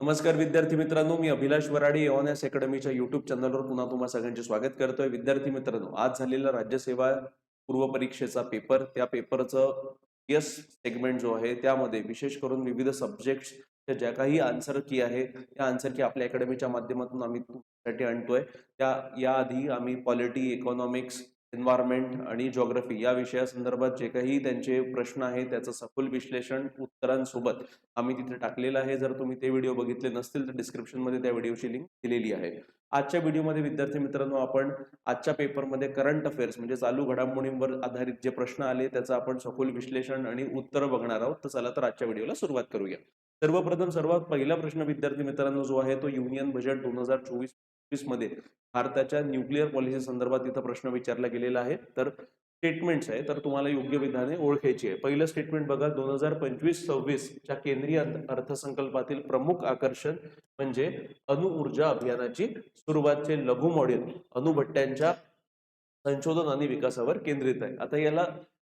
नमस्कार विद्यार्थी मित्रांनो मी अभिलाष वराडे एस अकॅडमीच्या युट्यूब चॅनलवर पुन्हा तुम्हा सगळ्यांचे स्वागत करतोय. विद्यार्थी मित्रांनो आज झालेला राज्यसेवा पूर्व परीक्षेचा पेपर त्या पेपरचं यस सेगमेंट जो आहे त्यामध्ये विशेष करून विविध सब्जेक्ट्स ज्या काही आन्सर की आहे त्या आन्सर की आपल्या अकॅडमीच्या माध्यमातून आम्ही तुमच्यासाठी आणतोय. त्या याआधी आम्ही पॉलिटी इकॉनॉमिक्स एन्व्हायरमेंट आणि जॉग्रफी या विषयासंदर्भात जे काही त्यांचे प्रश्न आहे त्याचं सखोल विश्लेषण उत्तरांसोबत आम्ही तिथे टाकलेलं आहे. जर तुम्ही ते व्हिडिओ बघितले नसतील तर डिस्क्रिप्शनमध्ये त्या व्हिडिओची लिंक दिलेली आहे. आजच्या व्हिडिओमध्ये विद्यार्थी मित्रांनो आपण आजच्या पेपरमध्ये करंट अफेअर्स म्हणजे चालू घडामोडींवर आधारित जे प्रश्न आले त्याचं आपण सखोल विश्लेषण आणि उत्तर बघणार आहोत. तर चला तर आजच्या व्हिडिओला सुरुवात करूया. सर्वप्रथम सर्वात पहिला प्रश्न विद्यार्थी मित्रांनो जो आहे तो युनियन बजेट दोन हजार चोवीस मध्ये भारताच्या न्यूक्लिअर पॉलिसी संदर्भात इथं प्रश्न विचारला गेलेला आहे. तर स्टेटमेंट्स आहे तर तुम्हाला योग्य विधाने ओळखायची आहे. पहिलं स्टेटमेंट बघा दोन हजार पंचवीस सव्वीस च्या केंद्रीय अर्थसंकल्पातील प्रमुख आकर्षण म्हणजे अणुऊर्जा अभियानाची सुरुवातचे लघु मॉड्यूल अणुभट्ट्यांच्या संशोधन आणि विकासावर केंद्रित आहे. आता याला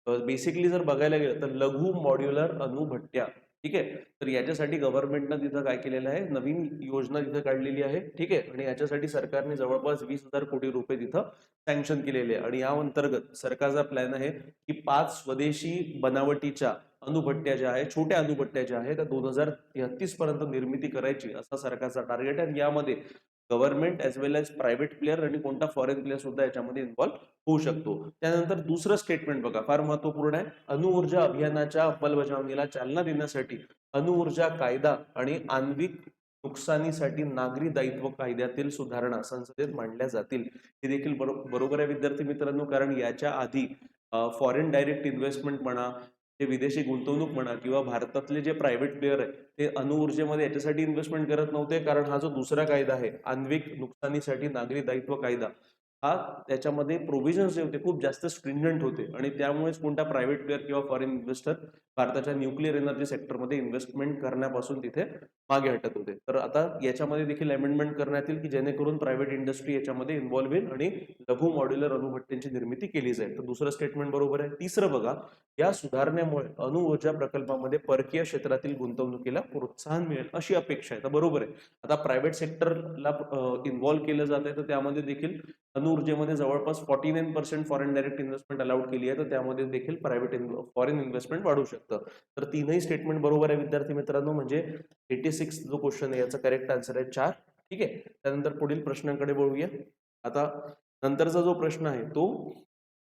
बेसिकली जर बघायला गेलं तर लघु मॉड्युलर अणुभट्ट्या ठीक आहे? तर याच्यासाठी गव्हर्नमेंटनं तिथं काय केलेलं आहे? नवीन योजना तिथं काढलेली आहे. ठीक आहे? आणि याच्यासाठी सरकारने जवळपास वीस हजार कोटी रुपये तिथं सँक्शन केलेले आहे. आणि या अंतर्गत सरकारचा प्लॅन आहे की पाच स्वदेशी बनावटीच्या अणुभट्ट्या ज्या आहेत छोट्या अणुभट्ट्या ज्या आहेत त्या दोन हजार तेहतीस पर्यंत निर्मिती करायची असा सरकारचा टार्गेट आहे. आणि यामध्ये government as well as private player आणि कोणता फॉरेन प्लेअर सुद्धा याच्यामध्ये इन्व्हॉल्व्ह होऊ शकतो. त्यानंतर दुसरं स्टेटमेंट बघा फार महत्त्वपूर्ण आहे. अणुऊर्जा अभियानाच्या अंमलबजावणीला चालना देण्यासाठी अणुऊर्जा कायदा आणि आण्विक नुकसानीसाठी नागरी दायित्व कायद्यातील सुधारणा संसदेत मांडल्या जातील. हे देखील बरोबर आहे विद्यार्थी मित्रांनो कारण याच्या आधी फॉरेन डायरेक्ट इन्व्हेस्टमेंट म्हणा ते विदेशी गुंतवणूक म्हणा किंवा भारतातले जे प्रायव्हेट प्लेअर आहे ते अणुऊर्जेमध्ये याच्यासाठी इन्व्हेस्टमेंट करत नव्हते. कारण हा जो दुसरा कायदा आहे आण्विक नुकसानीसाठी नागरी दायित्व कायदा हा त्याच्यामध्ये प्रोव्हिजन्स जे होते खूप जास्त स्ट्रिंजंट होते. आणि त्यामुळेच कोणता प्रायव्हेट प्लेअर किंवा फॉरेन इन्व्हेस्टर भारताच्या न्यूक्लिअर एनर्जी सेक्टरमध्ये इन्व्हेस्टमेंट करण्यापासून तिथे मागे हटत होते. तर आता याच्यामध्ये देखील अमेंडमेंट करण्यात येईल की जेणेकरून प्रायव्हेट इंडस्ट्री याच्यामध्ये इन्व्हॉल्व्ह होईल आणि लघु मॉड्युलर अणुभट्ट्यांची निर्मिती केली जाईल. तर दुसरं स्टेटमेंट बरोबर आहे. तिसरं बघा या सुधारणेमुळे अणुऊर्जा प्रकल्पामध्ये परकीय क्षेत्रातील गुंतवणुकीला प्रोत्साहन मिळेल अशी अपेक्षा आहे. तर बरोबर आहे. आता प्रायव्हेट सेक्टरला इन्व्हॉल्व्ह केलं जात आहे. तर त्यामध्ये देखील अणुऊर्जेमध्ये जवळपास forty nine percent foreign direct investment allowed केली आहे. तर त्यामध्ये देखील प्रायव्हेट फॉरेन इन्व्हेस्टमेंट वाढू शकते. तर तीनही स्टेटमेंट बरोबर आहे विद्यार्थी मित्रांनो. म्हणजे एटी सिक्स जो क्वेश्चन आहे याचा करेक्ट आन्सर आहे चार. ठीक आहे? त्यानंतर पुढील प्रश्नांकडे बोलूया आता नंतरचा जो प्रश्न आहे तो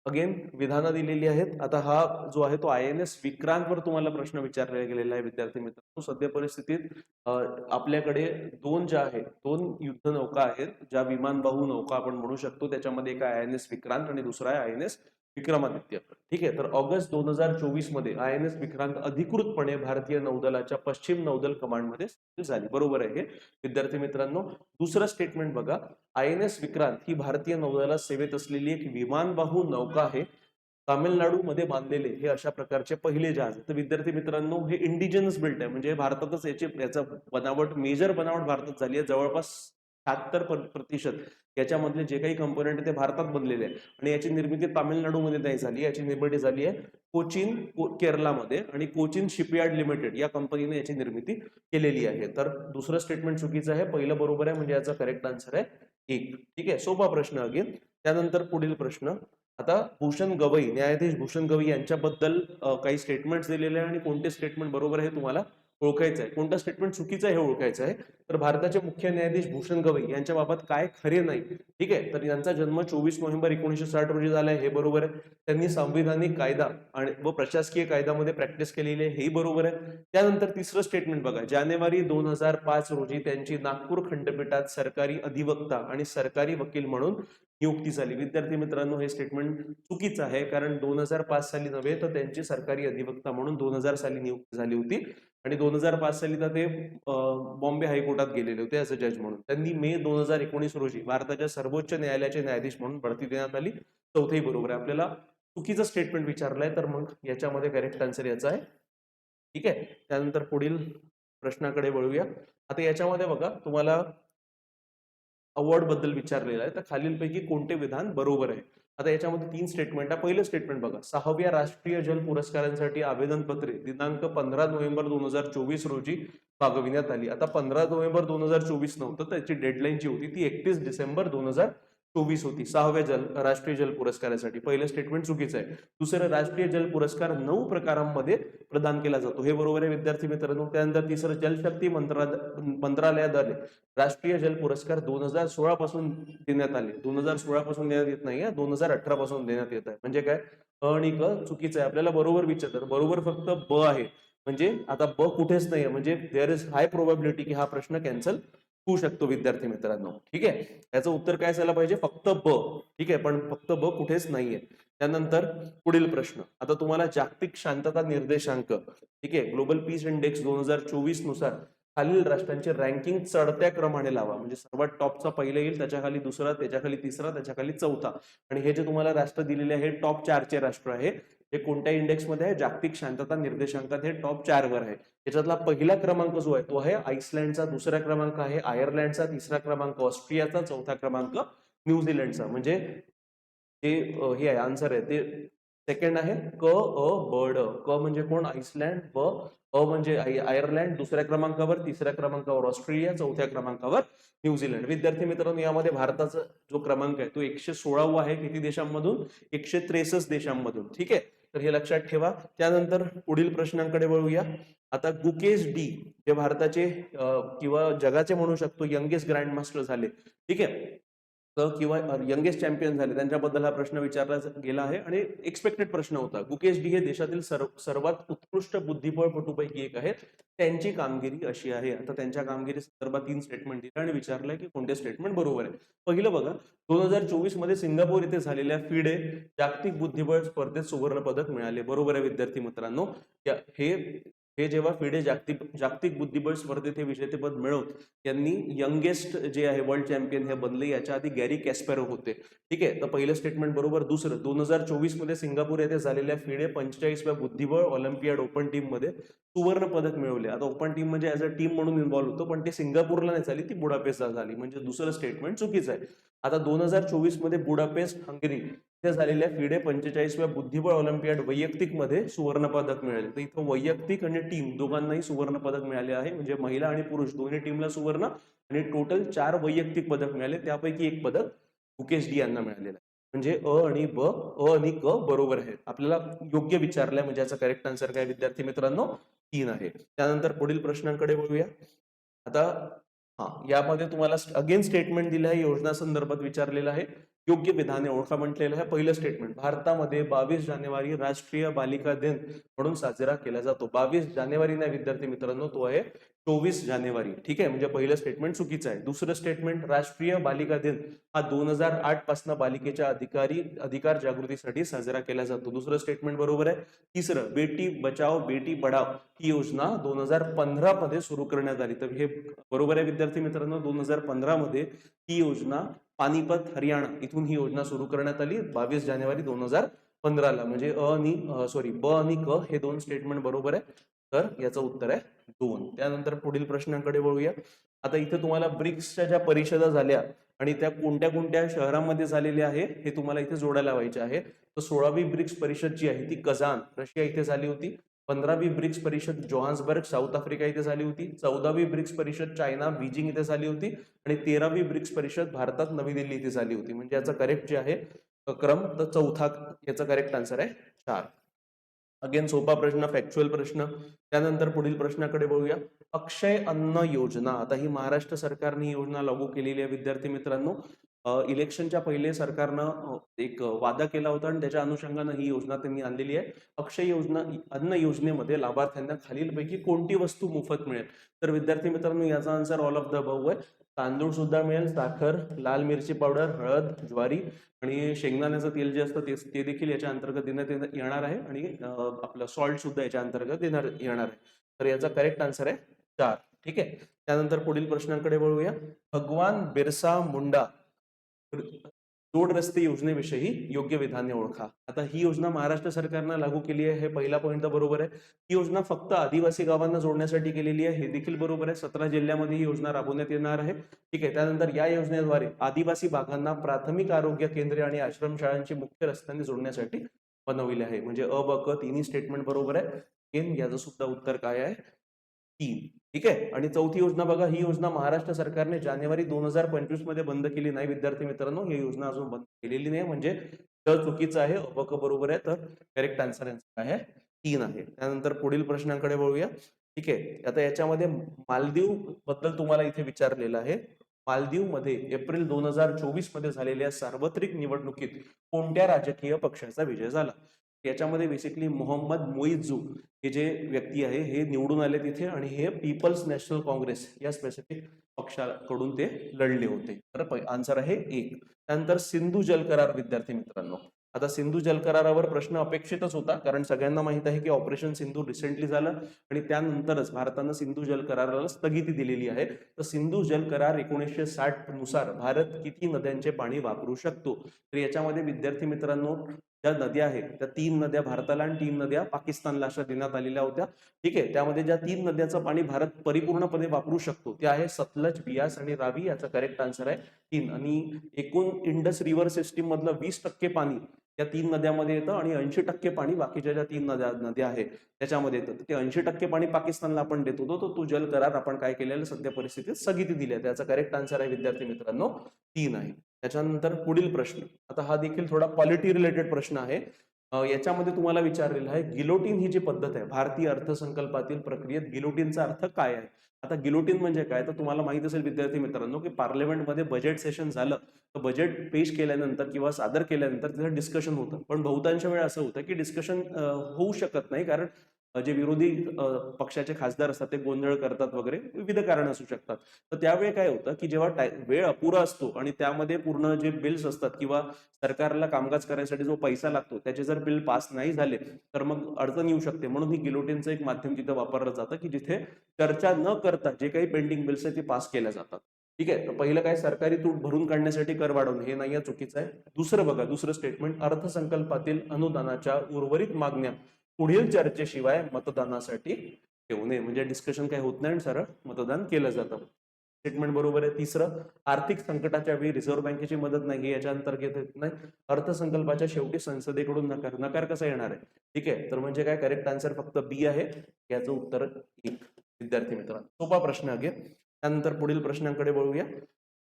अगेन विधानं दिलेली आहेत. आता हा जो आहे तो आय एन एस विक्रांतवर तुम्हाला प्रश्न विचारला गेलेला आहे विद्यार्थी मित्रांनो. सध्या परिस्थितीत आपल्याकडे दोन ज्या आहेत दोन युद्ध नौका आहेत ज्या विमानबाहू नौका आपण म्हणू शकतो. त्याच्यामध्ये एक आय एन एस विक्रांत आणि दुसरा आहे आय एन एस विक्रमादित्य. ठीक आहे तर ऑगस्ट दोन हजार चोवीसमध्ये आय एन एस विक्रांत अधिकृतपणे भारतीय नौदलाच्या पश्चिम नौदल कमांडमध्ये झाली. बरोबर आहे हे? विद्यार्थी मित्रांनो दुसरं स्टेटमेंट बघा. आय एन एस विक्रांत ही भारतीय नौदलात सेवेत असलेली एक विमानबाहू नौका आहे. तामिळनाडूमध्ये बांधलेले हे अशा प्रकारचे पहिले जहाज तर विद्यार्थी मित्रांनो हे इंडिजिनस बिल्ट आहे. म्हणजे भारतातच याची याचा बनावट मेजर बनावट भारतात झाली आहे. जवळपास शहात्तर प्रतिशत. याच्यामधले जे काही कंपोनेंट ते भारतात बनलेले आहे आणि याची निर्मिती तामिळनाडूमध्ये नाही झाली याची निर्मिती झाली आहे कोचीन को- केरलामध्ये आणि कोचीन शिपयार्ड लिमिटेड या कंपनीने याची निर्मिती केलेली आहे. तर दुसरं स्टेटमेंट चुकीचं आहे. पहिलं बरोबर आहे म्हणजे याचा करेक्ट आन्सर आहे एक. ठीक आहे सोपा प्रश्न अगेन. त्यानंतर पुढील प्रश्न. आता भूषण गवई न्यायाधीश भूषण गवई यांच्याबद्दल काही स्टेटमेंट्स दिलेले आहे आणि कोणते स्टेटमेंट बरोबर आहे हे तुम्हाला ओळखायचं आहे. कोणतं स्टेटमेंट चुकीचं आहे हे ओळखायचं आहे. तर भारताचे मुख्य न्यायाधीश भूषण गवई यांच्या बाबत काय खरे नाही. ठीक आहे? तर यांचा जन्म चोवीस नोव्हेंबर एकोणीसशे साठ रोजी झाला आहे. हे बरोबर आहे. त्यांनी संविधानिक कायदा आणि व प्रशासकीय कायद्यामध्ये प्रॅक्टिस केलेली आहे. हेही बरोबर आहे. त्यानंतर तिसरं स्टेटमेंट बघा. जानेवारी दोन हजार पाच रोजी त्यांची नागपूर खंडपीठात सरकारी अधिवक्ता आणि सरकारी वकील म्हणून नियुक्ती झाली. विद्यार्थी मित्रांनो हे स्टेटमेंट चुकीचं आहे. कारण दोन हजार पाच साली नव्हे तर त्यांची सरकारी अधिवक्ता म्हणून दोन हजार साली नियुक्ती झाली होती. आणि दोन हजार पाच साली तर ते बॉम्बे हायकोर्टात गेलेले होते ॲज अ जज म्हणून. त्यांनी मे दोन हजार एकोणीस रोजी भारताच्या सर्वोच्च न्यायालयाचे न्यायाधीश म्हणून भरती देण्यात आली. चौथेही बरोबर आहे. आपल्याला चुकीचं स्टेटमेंट विचारलंय तर मग याच्यामध्ये करेक्ट आन्सर याचा आहे. ठीक आहे? त्यानंतर पुढील प्रश्नाकडे वळूया. आता याच्यामध्ये बघा तुम्हाला अवॉर्डबद्दल विचारलेलं आहे. तर खालीलपैकी कोणते विधान बरोबर आहे? आता याच्यामध्ये तीन स्टेटमेंट आहे. पहिलं स्टेटमेंट बघा. सहाव्या राष्ट्रीय जल पुरस्कारांसाठी आवेदनपत्रे दिनांक पंधरा नोव्हेंबर दोन हजार चोवीस रोजी मागविण्यात आली. आता पंधरा नोव्हेंबर दोन हजार चोवीस नव्हतं त्याची डेडलाईन जी होती ती एकतीस डिसेंबर दोन हजार चोवीस होती. सहाव्या जल राष्ट्रीय जल पुरस्कारासाठी. पहिलं स्टेटमेंट चुकीचं आहे. दुसरं राष्ट्रीय जल पुरस्कार नऊ प्रकारांमध्ये प्रदान केला जातो. हे बरोबर आहे विद्यार्थी मित्रांनो. त्यानंतर तिसरं जलशक्ती मंत्रा मंत्रालयाद्वारे राष्ट्रीय जल पुरस्कार दोन हजार सोळा पासून देण्यात आले. दोन हजार सोळा पासून देण्यात येत नाही दोन हजार अठरा पासून देण्यात येत आहे. म्हणजे काय? आणि क चुकीचं आहे. आपल्याला बरोबर विचारतात. बरोबर फक्त ब आहे. म्हणजे आता ब कुठेच नाहीये. म्हणजे देअर इज हाय प्रोबॅबिलिटी की हा प्रश्न कॅन्सल होऊ शकतो विद्यार्थी मित्रांनो. ठीक आहे? याचं उत्तर काय असायला पाहिजे? फक्त ब. ठीक आहे? पण फक्त ब कुठेच नाहीये. त्यानंतर पुढील प्रश्न. आता तुम्हाला जागतिक शांतता निर्देशांक ठीक आहे? ग्लोबल पीस इंडेक्स दोन हजार चोवीसनुसार खालील राष्ट्रांची रँकिंग चढत्या क्रमाने लावा. म्हणजे सर्वात टॉपचा पहिले येईल त्याच्याखाली दुसरा त्याच्याखाली तिसरा त्याच्याखाली चौथा. आणि हे जे तुम्हाला राष्ट्र दिलेले आहे टॉप चारचे राष्ट्र आहे. हे कोणत्या इंडेक्समध्ये आहे? जागतिक शांतता निर्देशांकात हे टॉप चार वर आहे. त्याच्यातला पहिला क्रमांक जो आहे तो आहे आईसलँडचा दुसरा क्रमांक आहे आयर्लंडचा तिसरा क्रमांक ऑस्ट्रियाचा चौथा क्रमांक न्यूझीलंडचा. म्हणजे ते हे आहे आन्सर आहे. ते सेकंड आहे क अ बड क म्हणजे कोण? आईसलँड व अ म्हणजे आयर्लंड दुसऱ्या क्रमांकावर तिसऱ्या क्रमांकावर ऑस्ट्रेलिया चौथ्या क्रमांकावर न्यूझीलंड. विद्यार्थी मित्रांनो यामध्ये भारताचा जो क्रमांक आहे तो एकशे सोळावा आहे किती देशांमधून? एकशे त्रेसष्ट देशांमधून. ठीक आहे? तर हे लक्षात ठेवा. त्यानंतर पुढील प्रश्नांकडे वळूया. आता गुकेश डी जे भारताचे किंवा जगाचे म्हणू शकतो यंगेस्ट ग्रँड मास्टर झाले. ठीक आहे? किंवा यंगेस्ट चॅम्पियन झाले त्यांच्याबद्दल हा प्रश्न विचारला गेला आहे आणि एक्सपेक्टेड प्रश्न होता. गुकेश डी हे देशातील सर्व सर्वात उत्कृष्ट बुद्धिबळपटूपैकी एक आहेत. त्यांची कामगिरी अशी आहे. आता त्यांच्या कामगिरी संदर्भात तीन स्टेटमेंट दिले आणि विचारलंय की कोणते स्टेटमेंट बरोबर आहे. पहिलं बघा दोन हजार चोवीसमध्ये सिंगापूर इथे झालेल्या फिडे जागतिक बुद्धिबळ स्पर्धेत सुवर्ण पदक मिळाले. बरोबर आहे विद्यार्थी मित्रांनो. हे हे जेव्हा फिडे जागतिक जागतिक बुद्धिबळ स्पर्धेत हे विजेतेपद मिळवत यांनी यंगेस्ट जे आहे वर्ल्ड चॅम्पियन हे बनले याच्या आधी गॅरी कॅस्पेरो होते. ठीक आहे? तर पहिलं स्टेटमेंट बरोबर दुसरं. दोन हजार चोवीसमध्ये सिंगापूर येथे झालेल्या फिडे पंचेचाळीसव्या बुद्धिबळ ऑलिम्पियाड ओपन टीममध्ये सुवर्ण पदक मिळवले. आता ओपन टीम म्हणजे ऍज अ टीम म्हणून इन्व्हॉल्व्ह होतो पण ते सिंगापूरला नाही झाली ती बुडापेस्टला झाली. म्हणजे दुसरं स्टेटमेंट चुकीचं आहे. आता दोन हजार चोवीसमध्ये बुडापेस्ट हंगरी इथे झालेल्या फिडे पंचेचाळीसव्या बुद्धिबळ ऑलिम्पियाड वैयक्तिकमध्ये मिळाले. तर इथं वैयक्तिक आणि टीम दोघांनाही सुवर्ण पदक मिळाले आहे. म्हणजे महिला आणि पुरुष दोन्ही टीमला सुवर्ण आणि टोटल चार वैयक्तिक पदक मिळाले. त्यापैकी एक पदक मुकेश डी यांना मिळालेलं आहे. म्हणजे अ आणि ब अ आणि क बरोबर आहे आपल्याला योग्य विचारलंय म्हणजे याचा करेक्ट आन्सर काय विद्यार्थी मित्रांनो? तीन आहे. त्यानंतर पुढील प्रश्नांकडे वळूया आता हा यामध्ये तुम्हाला अगेन स्टेटमेंट दिलं आहे. योजना संदर्भात विचारलेलं आहे. योग्य विधाने ओळखा म्हटलेलं आहे पहिलं स्टेटमेंट भारतामध्ये बावीस जानेवारी राष्ट्रीय बालिका दिन म्हणून साजरा केला जातो. बावीस जानेवारी नाही विद्यार्थी मित्रांनो तो आहे चोवीस जानेवारी. ठीक आहे? म्हणजे पहिलं स्टेटमेंट चुकीचं आहे. दुसरं स्टेटमेंट राष्ट्रीय बालिका दिन हा दोन हजार आठपासून बालिकेच्या अधिकारी अधिकार जागृतीसाठी साजरा केला जातो. दुसरं स्टेटमेंट बरोबर आहे. तिसरं बेटी बचाव बेटी पढाव ही योजना दोन हजार पंधरा मध्ये सुरू करण्यात आली. तर हे बरोबर आहे विद्यार्थी मित्रांनो दोन हजार पंधरा मध्ये ही योजना पानिपत हरियाणा इथून ही योजना सुरू करण्यात आली. बावीस जानेवारी दोन हजार पंधराला. म्हणजे अ आणि सॉरी ब आणि क हे दोन स्टेटमेंट बरोबर आहे. तर याचं उत्तर आहे दोन. त्यानंतर पुढील प्रश्नांकडे वळूया. आता इथे तुम्हाला ब्रिक्सच्या ज्या परिषदा झाल्या आणि त्या कोणत्या कोणत्या शहरांमध्ये झालेल्या आहे हे तुम्हाला इथे जोडायला लावायचे आहे. तर सोळावी ब्रिक्स परिषद जी आहे ती कझान. रशिया इथे झाली होती. पंधरावी ब्रिक्स परिषद जोहान्सबर्ग साऊथ आफ्रिका इथे झाली होती. चौदावी ब्रिक्स परिषद चायना बीजिंग इथे झाली होती. आणि तेरावी ब्रिक्स परिषद भारतात नवी दिल्ली इथे झाली होती. म्हणजे याचा करेक्ट जे आहे क्रम तर चौथा याचा करेक्ट आन्सर आहे चार. अगेन सोपा प्रश्न फॅक्च्युअल प्रश्न. त्यानंतर पुढील प्रश्नाकडे बघूया. अक्षय अन्न योजना. आता ही महाराष्ट्र सरकारने ही योजना लागू केलेली आहे विद्यार्थी मित्रांनो. इलेक्शनच्या पहिले सरकारनं एक वादा केला होता आणि त्याच्या अनुषंगानं ही योजना त्यांनी आणलेली आहे. अक्षय योजना अन्न योजनेमध्ये लाभार्थ्यांना खालीलपैकी कोणती वस्तू मोफत मिळेल? तर विद्यार्थी मित्रांनो याचा answer all of the above आहे. तांदूळ सुद्धा मिळेल साखर लाल मिरची पावडर हळद ज्वारी आणि शेंगदाण्याचं तेल जे असतं ते ते देखील याच्या अंतर्गत देण्यात येणार आहे आणि आपलं सॉल्ट सुद्धा याच्या अंतर्गत देणार येणार आहे. तर याचा करेक्ट आन्सर आहे चार. ठीक आहे? त्यानंतर पुढील प्रश्नांकडे वळूया. भगवान बिरसा मुंडा जोड रस्ते योजनेविषयी योग्य विधाने ओळखा. आता ही योजना महाराष्ट्र सरकारनं लागू केली आहे हे पहिला पॉईंट बरोबर आहे. ही योजना फक्त आदिवासी गावांना जोडण्यासाठी केलेली आहे हे देखील बरोबर आहे. सतरा जिल्ह्यामध्ये ही योजना राबवण्यात येणार आहे. ठीक आहे त्यानंतर या योजनेद्वारे आदिवासी भागांना प्राथमिक आरोग्य केंद्रे आणि आश्रमशाळांची मुख्य रस्त्याने जोडण्यासाठी बनवले आहे. म्हणजे अ ब क तिन्ही स्टेटमेंट बरोबर आहे. याचं सुद्धा उत्तर काय आहे? तीन. ठीक आहे? आणि चौथी योजना बघा ही योजना महाराष्ट्र सरकारने जानेवारी दोन हजार पंचवीसमध्ये बंद केली नाही विद्यार्थी मित्रांनो. ही योजना अजून बंद केलेली नाही. म्हणजे तर चुकीचं आहे अ बरोबर आहे. तर करेक्ट आन्सर यांचा आहे? तीन आहे. त्यानंतर पुढील प्रश्नांकडे वळूया. ठीक आहे? आता याच्यामध्ये मालदीवबद्दल तुम्हाला इथे विचारलेलं आहे. मालदीवमध्ये एप्रिल दोन हजार चोवीसमध्ये झालेल्या सार्वत्रिक निवडणुकीत कोणत्या राजकीय पक्षाचा विजय झाला? याच्यामध्ये बेसिकली मोहम्मद मोईजू हे जे व्यक्ती आहे हे निवडून आले तिथे आणि हे पीपल्स नॅशनल काँग्रेस या स्पेसिफिक पक्षाकडून ते लढले होते. तर आन्सर आहे एक. त्यानंतर सिंधू जल करार विद्यार्थी मित्रांनो. आता सिंधू जल करारावर प्रश्न अपेक्षितच होता कारण सगळ्यांना माहीत आहे की ऑपरेशन सिंधू रिसेंटली झालं आणि त्यानंतरच भारतानं सिंधू जल कराराला स्थगिती दिलेली आहे. तर सिंधू जल करार एकोणीसशे साठनुसार भारत किती नद्यांचे पाणी वापरू शकतो? तर याच्यामध्ये विद्यार्थी मित्रांनो ज्या नद्या आहेत त्या तीन नद्या भारताला आणि तीन नद्या पाकिस्तानला अशा देण्यात आलेल्या होत्या. ठीक आहे? त्यामध्ये ज्या तीन नद्याचं पाणी भारत परिपूर्णपणे वापरू शकतो ते आहे सतलज बियास आणि रावी याचा करेक्ट आन्सर आहे तीन. आणि एकूण इंडस रिव्हर सिस्टीम मधलं वीस टक्के पाणी या तीन नद्यामध्ये येतं आणि ऐंशी टक्के पाणी बाकीच्या ज्या तीन नद्या नद्या आहेत त्याच्यामध्ये येतं. ते ऐंशी टक्के पाणी पाकिस्तानला आपण देत. होतो तर तो जल करार आपण काय केलेलं सध्या परिस्थितीत स्थगिती दिली आहे. त्याचा करेक्ट आन्सर आहे विद्यार्थी मित्रांनो तीन आहे. त्याच्यानंतर पुढील प्रश्न. आता हा देखील थोडा पॉलिटी रिलेटेड प्रश्न आहे. याच्यामध्ये तुम्हाला विचारलेलं आहे गिलोटीन ही जी पद्धत आहे भारतीय अर्थसंकल्पातील प्रक्रियेत गिलोटीनचा अर्थ काय आहे? आता गिलोटीन म्हणजे काय? तर तुम्हाला माहीत असेल विद्यार्थी मित्रांनो की पार्लमेंटमध्ये बजेट सेशन झालं. तर बजेट पेश केल्यानंतर किंवा सादर केल्यानंतर तिथं डिस्कशन होतं. पण बहुतांश वेळा असं होतं की डिस्कशन होऊ शकत नाही. कारण जे विरोधी पक्षाचे खासदार असतात ते गोंधळ करतात वगैरे विविध कारण असू शकतात. तर त्यावेळी काय होतं की जेव्हा वेळ अपुरा असतो आणि त्यामध्ये पूर्ण जे बिल्स असतात किंवा सरकारला कामकाज करण्यासाठी जो पैसा लागतो त्याचे जर बिल पास नाही झाले तर मग अडचण येऊ शकते. म्हणून ही गिलोटीनचं एक माध्यम तिथं वापरलं जातं की जिथे चर्चा न करता जे काही पेंडिंग बिल्स आहेत ते पास केल्या जातात. ठीक आहे? तर पहिलं काय? सरकारी तूट भरून काढण्यासाठी कर वाढवणे. हे नाही चुकीचं आहे. दुसरं बघा दुसरं स्टेटमेंट अर्थसंकल्पातील अनुदानाच्या उर्वरित मागण्या. पुढील चर्चेशिवाय मतदानासाठी ठेवू नये. म्हणजे डिस्कशन काय होत नाही आणि सरळ मतदान केलं जातं. स्टेटमेंट बरोबर आहे. तिसरं आर्थिक संकटाच्या वेळी रिझर्व्ह बँकेची मदत नाही. याच्या अंतर्गत येत नाही. अर्थसंकल्पाच्या शेवटी संसदेकडून नकार नकार कसा येणार आहे? ठीक आहे? तर म्हणजे काय? करेक्ट आन्सर फक्त बी आहे. याचं उत्तर एक. विद्यार्थी मित्रांनो सोपा प्रश्न आहे. त्यानंतर पुढील प्रश्नांकडे वळूया.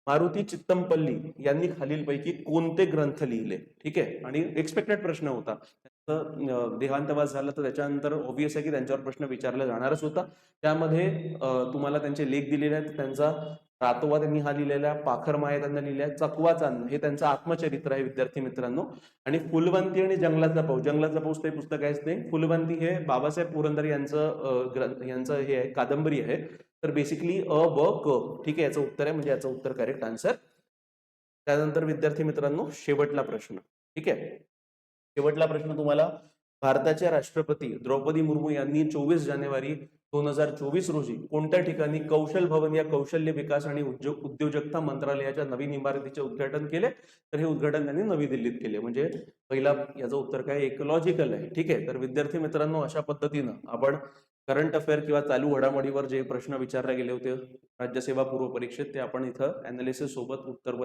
मारुती चित्तमपल्ली यांनी खालीलपैकी कोणते ग्रंथ लिहिले? ठीक आहे? आणि एक्सपेक्टेड प्रश्न होता. त्यांचं, देहांतवास झाला तर त्याच्यानंतर ऑब्विस आहे की त्यांच्यावर प्रश्न विचारला जाणारच होता. त्यामध्ये तुम्हाला त्यांचे लेख दिलेले आहेत. त्यांचा रातोवा त्यांनी हा लिहिलेला आहे, पाखरमाया त्यांना लिहिल्या आहे, चकवा चांद हे त्यांचं आत्मचरित्र आहे विद्यार्थी मित्रांनो. आणि फुलवंती आणि जंगलाचा पाऊस. जंगलाचा पाऊस ते पुस्तक आहेच नाही फुलवंती हे बाबासाहेब पुरंदर यांचं ग्रंथ यांचं हे आहे कादंबरी आहे. तर बेसिकली अ ब क ठीक आहे? याचं उत्तर आहे. म्हणजे याचं उत्तर करेक्ट आन्सर त्यानंतर विद्यार्थी मित्रांनो शेवटला प्रश्न. ठीक आहे? शेवटला प्रश्न तुम्हाला. भारताच्या राष्ट्रपती द्रौपदी मुर्मू यांनी चोवीस जानेवारी दोन हजार चोवीस रोजी कोणत्या ठिकाणी कौशल भवन या कौशल्य विकास आणि उद्योग उद्योजकता मंत्रालयाच्या नवीन इमारतीचे उद्घाटन केले? तर हे उद्घाटन त्यांनी नवी दिल्लीत केले. म्हणजे पहिला याचं उत्तर काय? इकॉलॉजिकल आहे. ठीक आहे? तर विद्यार्थी मित्रांनो अशा पद्धतीनं आपण करंट अफेअर किंवा चालू घडामोडीवर जे प्रश्न विचारले गेले होते राज्यसेवा पूर्व परीक्षेत ते आपण इथं अनालिसिस सोबत उत्तर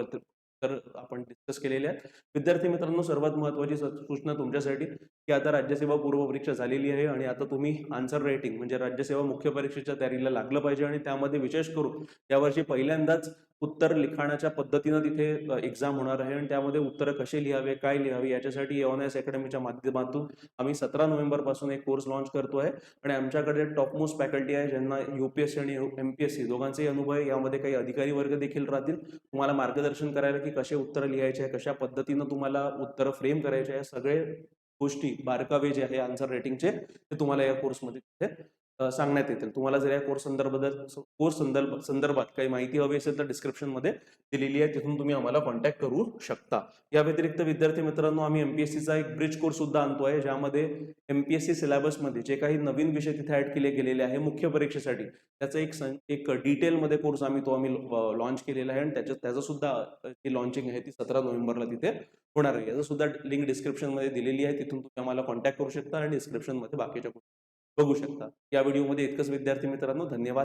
तर आपण डिस्कस केलेले आहेत. विद्यार्थी मित्रांनो सर्वात महत्वाची सूचना तुमच्यासाठी की आता राज्यसेवा पूर्वपरीक्षा झालेली आहे आणि आता तुम्ही आन्सर रायटिंग म्हणजे राज्यसेवा मुख्य परीक्षेच्या तयारीला लागलं पाहिजे आणि त्यामध्ये विशेष करून यावर्षी पहिल्यांदाच उत्तर लिखाणाच्या पद्धतीनं तिथे एक्झाम होणार आहे आणि त्यामध्ये उत्तरं कसे लिहावे काय लिहावे याच्यासाठी एस अकॅडमीच्या माध्यमातून आम्ही सतरा नोव्हेंबरपासून एक कोर्स लॉन्च करतो आहे आणि आमच्याकडे टॉपमोस्ट फॅकल्टी आहे ज्यांना यूपीएससी आणि एमपीएससी दोघांचेही अनुभव आहे यामध्ये काही अधिकारी वर्ग देखील राहतील. तुम्हाला मार्गदर्शन करायला की कसे उत्तर लिहायचे आहे कशा पद्धतीनं तुम्हाला उत्तरं फ्रेम करायचे आहे सगळे गोष्टी बारकावे जे आहे आन्सर रेटिंगचे ते तुम्हाला या कोर्समध्ये तिथे सांगण्यात येतील. तुम्हाला जर या कोर्स संदर्भात कोर्स संदर्भ संदर्भात काही माहिती हवी असेल तर डिस्क्रिप्शनमध्ये दिलेली आहे. तिथून तुम्ही आम्हाला कॉन्टॅक्ट करू शकता. या व्यतिरिक्त विद्यार्थी मित्रांनो आम्ही एमपीएससीचा एक ब्रिज कोर्स सुद्धा आणतो आहे ज्यामध्ये एमपीएससी सिलेबसमध्ये जे काही नवीन विषय तिथे ऍड केले गेलेले आहे मुख्य परीक्षेसाठी त्याचा एक सं- एक डिटेलमध्ये कोर्स आम्ही तो आम्ही लॉन्च केलेला आहे. आणि त्याच्या त्याचं सुद्धा जी लॉन्चिंग आहे ती सतरा नोव्हेंबरला तिथे होणार आहे. याचं सुद्धा लिंक डिस्क्रिप्शनमध्ये दिलेली आहे. तिथून तुम्ही आम्हाला कॉन्टॅक्ट करू शकता आणि डिस्क्रिप्शनमध्ये बाकीच्या बघू शकता. या व्हिडिओमध्ये इतकंच विद्यार्थी मित्रांनो धन्यवाद.